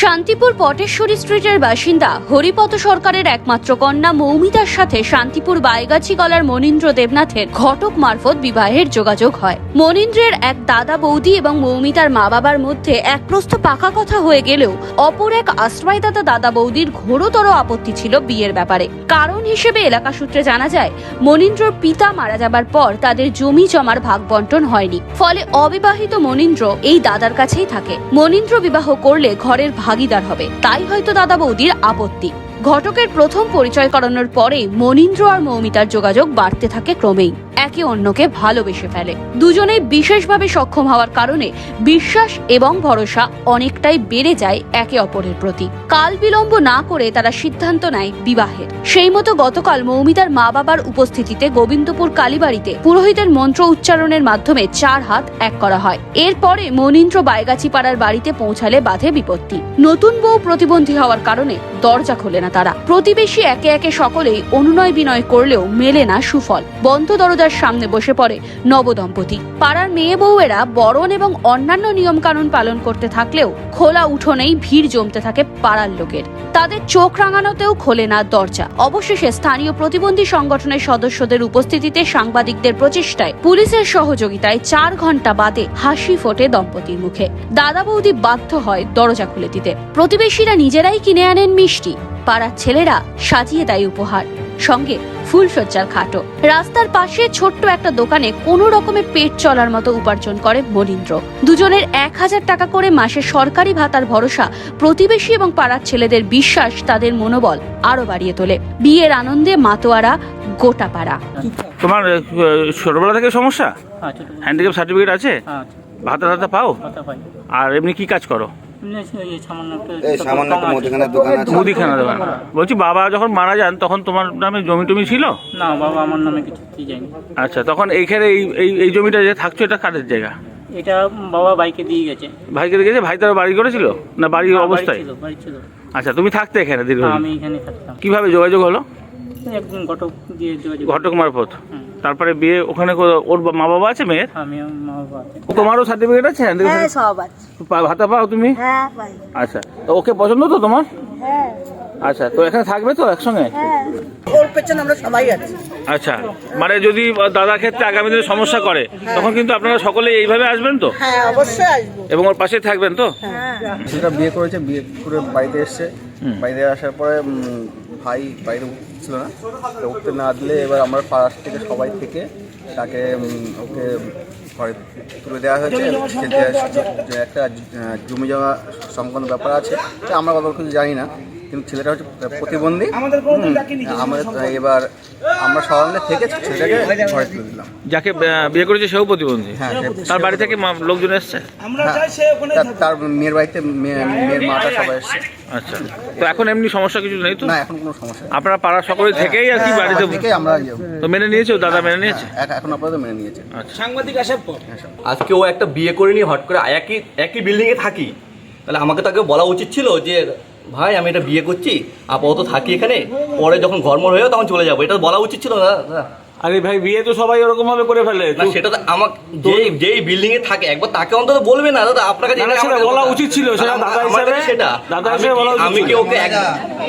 শান্তিপুর পটেশ্বরী স্ট্রিটের বাসিন্দা হরিপদ সরকারের একমাত্র কন্যা মৌমিতার সাথে শান্তিপুর বাইগাছি গলার মনীন্দ্র দেবনাথের ঘটক মারফত বিবাহের যোগাযোগ হয়। মনীন্দ্রের এক দাদা বৌদি এবং মৌমিতার মা বাবার মধ্যে এক প্রস্থ পাকা কথা হয়ে গেলেও অপর এক আশ্রয়দাতা দাদা বৌদির ঘোরতর আপত্তি ছিল বিয়ের ব্যাপারে। কারণ হিসেবে এলাকা সূত্রে জানা যায়, মনীন্দ্রর পিতা মারা যাবার পর তাদের জমি জমার ভাগ বন্টন হয়নি। ফলে অবিবাহিত মনীন্দ্র এই দাদার কাছেই থাকে। মনীন্দ্র বিবাহ করলে ঘরের ভাগিদার হবে। তাই হয়তো দাদা বৌদির আপত্তি। ঘটকের প্রথম পরিচয় করানোর পরে মনীন্দ্র আর মৌমিতার যোগাযোগ বাড়তে থাকে ক্রমেই। একে অন্যকে ভালোবেসে ফেলে। দুজনেই বিশেষভাবে সক্ষম হওয়ার কারণে বিশ্বাস এবং ভরসা অনেকটাই বেড়ে যায় একে অপরের প্রতি। কাল বিলম্ব না করে তারা সিদ্ধান্ত নেয় বিবাহের। সেই মতো গতকাল মৌমিতার মা বাবার উপস্থিতিতে গোবিন্দপুর কালীবাড়িতে পুরোহিতের মন্ত্র উচ্চারণের মাধ্যমে চার হাত এক করা হয়। এরপরে মনীন্দ্র বাইগাছি পাড়ার বাড়িতে পৌঁছালে বাধে বিপত্তি। নতুন বউ প্রতিবন্ধী হওয়ার কারণে দরজা খোলে না তারা। প্রতিবেশী একে একে সকলেই অনুনয় বিনয় করলেও মেলে না সুফল। বন্ধ দরজার সামনে বসে পড়ে নবদম্পতি। পাড়ার মেয়ে বউয়েরা বরণ এবং অন্যান্য নিয়ম কানুন পালন করতে থাকলেও খোলা উঠোনেই ভিড় জমতে থাকে পাড়ার লোকের। তাদের চোখ রাঙানোতেও খোলে না দরজা। অবশেষে স্থানীয় প্রতিবন্ধী সংগঠনের সদস্যদের উপস্থিতিতে সাংবাদিকদের প্রচেষ্টায় পুলিশের সহযোগিতায় চার ঘণ্টা বাদে হাসি ফোটে দম্পতির মুখে। দাদা বৌদি বাধ্য হয় দরজা খুলে দিতে। প্রতিবেশীরা নিজেরাই কিনে আনেন মিষ্টি। পাড়ার ছেলেরা সাজিয়ে দেয় উপহার। সঙ্গে ফুলসজ্জার খাটো রাস্তার পাশে ছোট্ট একটা দোকানে কোনো রকমে পেট চলার মতো উপার্জন করে মনীন্দ্র। দুজনের এক হাজার টাকা করে মাসে সরকারি ভাতার ভরসা প্রতিবেশী এবং পাড়ার ছেলেদের বিশ্বাস তাদের মনোবল আরও বাড়িয়ে তোলে। বিয়ের আনন্দে মাতোয়ারা গোটা পাড়া। তোমার ছোটবেলা থেকে সমস্যা? হ্যাঁ হ্যান্ডিক্যাপ সার্টিফিকেট আছে? হ্যাঁ ভাতা টাতা পাও? আর এমনি কি কাজ করো? সামান্য একটা এই সামান্য একটা মুদিখানার দোকান আছে। মুদিখানা দোকান। বলছি বাবা যখন মারা যান তখন তোমার নামে জমি টমি ছিল? না বাবা আমার নামে কিছু যায়নি। আচ্ছা তখন এইখানে এই এই এই জমিটা যে থাকছো এটা কাদের জায়গা? এটা বাবা বাইকে দিয়ে গেছে। ভাইকে গেছে? ভাই তার বাড়ি করেছিল? না বাড়ির অবস্থায়? ছিল বাড়ি ছিল। আচ্ছা তুমি থাকতে এখানে দীর্ঘ আমি এখানে থাকতাম। কীভাবে যোগাযোগ হলো? একদিন ঘটক দিয়ে যোগাযোগ ঘটক মারফত। হুম। তারপরে বিয়ে ওখানে ওর মা বাবা আছে মেয়ের? আমি আমার মা বাবা আছে। তোমারও সার্টিফিকেট আছে হ্যাঁ পা- ভাতা পাও তুমি? হ্যাঁ আচ্ছা। তো ওকে পছন্দ তো তোমার? হ্যাঁ। আচ্ছা তো এখানে থাকবে তো একসঙ্গে? হ্যাঁ। ওর পেছনে আমরা সবাই আছি। আচ্ছা মানে যদি দাদার ক্ষেত্রে আগামী দিনে সমস্যা করে তখন কিন্তু আপনারা সকলে এইভাবে আসবেন তো? হ্যাঁ অবশ্যই আসব। এবং ওর পাশে থাকবেন তো? হ্যাঁ। ছেলেটা বিয়ে করেছে বিয়ে করে বাড়িতে এসছে। হুম। বাড়িতে আসার পরে ভাই বাইরে উঠছিল না, তো উঠতে না দিলে এবার আমরা পাড়ার থেকে সবাই থেকে তাকে ওকে ঘরে তুলে দেওয়া হয়েছে যে একটা জমি জমা সংক্রান্ত ব্যাপার আছে আমরা কত কিছু জানি না। কিন্তু ছেলেটা হচ্ছে প্রতিবন্ধী। আমাদের এবার আমরা সবাই থেকে ছেলেটাকে ঘরে তুলে দিলাম। যাকে বিয়ে করেছে সেও প্রতিবন্ধী? হ্যাঁ তার বাড়ি থেকে মা- লোকজন এসছে? হ্যাঁ, তার- তার মেয়ের বাড়িতে মেয়ে- মেয়ের মাটা সবাই এসছে। আচ্ছা। তো এখন এমনি সমস্যা কিছু নেই তো? না এখন কোনো সমস্যা আপনারা পাড়ার সকলে থেকেই আর কি বাড়িতে আমরা ইয়ে- তো মেনে নিয়েছে? ও দাদা মেনে নিয়েছে? এক- এখন আপাতত মেনে নিয়েছে। আচ্ছা। আজকে ও একটা বিয়ে করে নিয়ে হট করে একই একই বিল্ডিংয়ে থাকি। তাহলে আমাকে তাকে বলা উচিত ছিল যে ভাই, আমি এটা বিয়ে করছি, আপাতত থাকি এখানে, পরে যখন ঘরমর হয়ে তখন চলে যাব এটা বলা উচিত ছিল না? আরে ভাই বিয়ে তো সবাই ওরকম ভাবে করে ফেলে। না সেটা তো আমার যেই যেই বিল্ডিং এ থাকে একবার তাকে অন্তত বলবে না দাদা আপনার কাছে না, না, এটা সেটা বলা উচিত ছিল, সেটা দাদা কাছে হিসাবে- সেটা। দাদা আমি হিসাবে কি- বলা উচিত আমি কি ওকে এক-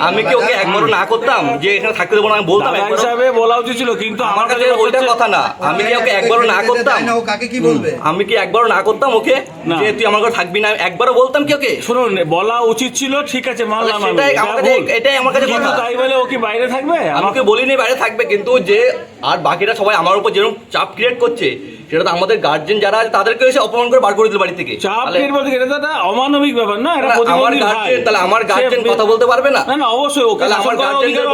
আমি কি ওকে একবারও না করতাম যে এখানে থাকতে দেবো না আমি বলতাম দাদা একবারও? হিসাবে বলা উচিত ছিল কিন্তু আমার কাছে ওইটা কথা না। আমি কি ওকে একবারও না করতাম কাকে কি বলবে? আমি কি একবারও না করতাম ওকে? যে তুই আমার ঘরে থাকবি না একবারও বলতাম কি ওকে? শুনুন বলা উচিত ছিল ঠিক আছে মানলাম আমি। সেটাই আমার কাছে- এটাই আমার কাছে কথা। তাই বলে ও কি বাইরে থাকবে? আমাকে আমাকে বলিনি বাইরে থাকবে কিন্তু যে আর বাকিরা সবাই আমার উপর যেরকম চাপ ক্রিয়েট করছে সেটা তো আমাদের গার্জেন যারা আছে তাদেরকে এসে অপমান করে বার করে দিল বাড়ি থেকে। চাপ তাহলে- বলতে এটা তো অমানবিক ব্যাপার না এটা আমার গার্জেন তাহলে আমার গার্জেন কথা বলতে পারবে না? অবশ্যই ওকে আমার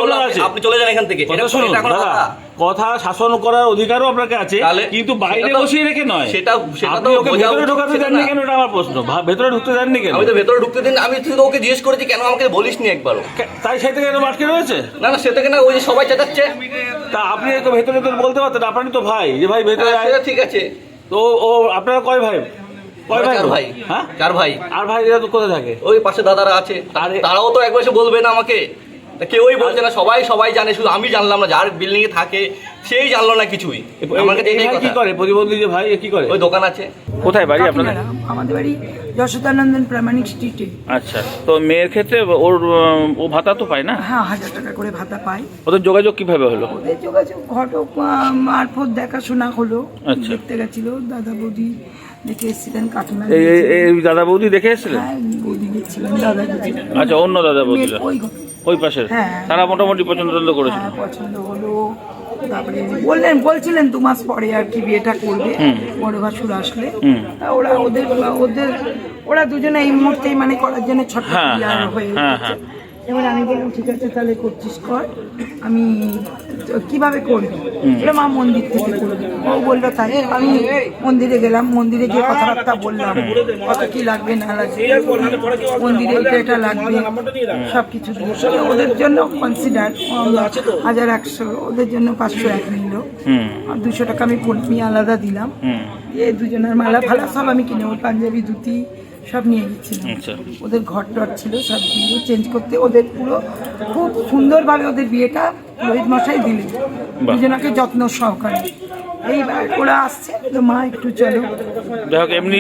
বললাম আপনি চলে যান এখান থেকে। এটা- এটা কথা? কথা শাসন করার অধিকারও আপনাকে আছে কিন্তু বাইরে তো- বসিয়ে রেখে নয়। সেটা- সেটা তো ওকে ভেতরে ঢোকাতে দেননি। কেন? এটা আমার প্রশ্ন। ভেতরে ঢুকতে দেননি কেন? আমি তো ভেতরে ঢুকতে দিন আমি শুধু ওকে জিজ্ঞেস করেছি কেন আমাকে বলিস নি একবারও তাই সেই থেকে এরকম আটকে রয়েছে? না না সে থেকে না ওই যে সবাই চেঁচাচ্ছে। তা আপনি তো ভেতরে তো বলতে পারতেন আপনি তো ভাই যে ভাই ভেতরে হ্যাঁ, ঠিক আছে। তো ও আপনারা কয় ভাই? কয় ভাই? ভাই। হ্যাঁ? চার ভাই। আর ভাইরা তো কোথায় থাকে? ওই পাশে দাদারা আছে। তারাও তো একবার বলবে না আমাকে। তা কেউই বলছে না সবাই সবাই জানে শুধু আমি জানলাম না যার বিল্ডিং এ থাকে সেই জানলো না কিছুই। আমার কাছে এটাই কি করে? প্রতিবন্ধী যে ভাই এ কি করে? ওই দোকান আছে। কোথায় বাড়ি আপনাদের। আমাদের বাড়ি যশোদানন্দন প্রামাণিক স্ট্রিটে আচ্ছা তো মেয়ের ক্ষেত্রে ওর ও ভাতা তো পায় না? হ্যাঁ হাজার টাকা করে ভাতা পাই ওদের যোগাযোগ কীভাবে হলো? ওদের যোগাযোগ ঘটক মারফত দেখাশোনা হলো আচ্ছা। দেখতে গেছিল দাদা বৌদি দেখে এসেছিলেন কাকিমা এই দাদা বৌদি দেখে এসেছিলেন? হ্যাঁ বৌদি গেছিলেন দাদা আচ্ছা অন্য দাদা বৌদিরা? ওই ঘর। ওই পাশের? হ্যাঁ। তারা মোটামুটি পছন্দ করেছিল হ্যাঁ পছন্দ হলো তারপরে বললেন বলছিলেন দু মাস পরে আর কি বিয়েটা করবে বড় ভাসুর আসলে। তা ওরা ওদের ওদের ওরা দুজনে এই মুহূর্তেই মানে করার জন্য ছট হ্যাঁ, এবার আমি বললাম ঠিক আছে তাহলে করছিস কর। আমি কীভাবে করবি? বলে মা মন্দির থেকে করবি। ও বলল তাই আমি মন্দিরে গেলাম। মন্দিরে গিয়ে কথাবার্তা বললাম। কত কি লাগবে না লাগবে। মন্দিরে এটা এটা লাগবে। সব কিছু ওদের জন্য কনসিডার হাজার একশো ওদের জন্য পাঁচশো এক নিল। আর দুশো টাকা আমি পড়ি আলাদা দিলাম। হুম। দিয়ে দুজনের মালা ফালা সব আমি কিনে ওর পাঞ্জাবি ধুতি সব নিয়ে গেছিলাম। আচ্ছা। ওদের ঘর টর ছিল সব দিয়ে চেঞ্জ করতে ওদের পুরো খুব সুন্দরভাবে ওদের বিয়েটা রোহিত মশাই দিলেন। দুজনাকে যত্ন সহকারে। এইবার ওরা আসছে তো মা একটু চলো। যাই হোক এমনি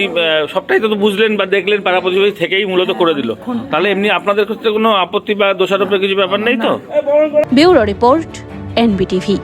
সবটাই তো বুঝলেন বা দেখলেন পাড়া প্রতিবেশী থেকেই মূলত করে দিল। তাহলে এমনি আপনাদের ক্ষেত্রে কোনো আপত্তি বা দোষারোপের কিছু ব্যাপার নেই তো? Bureau report NBTV.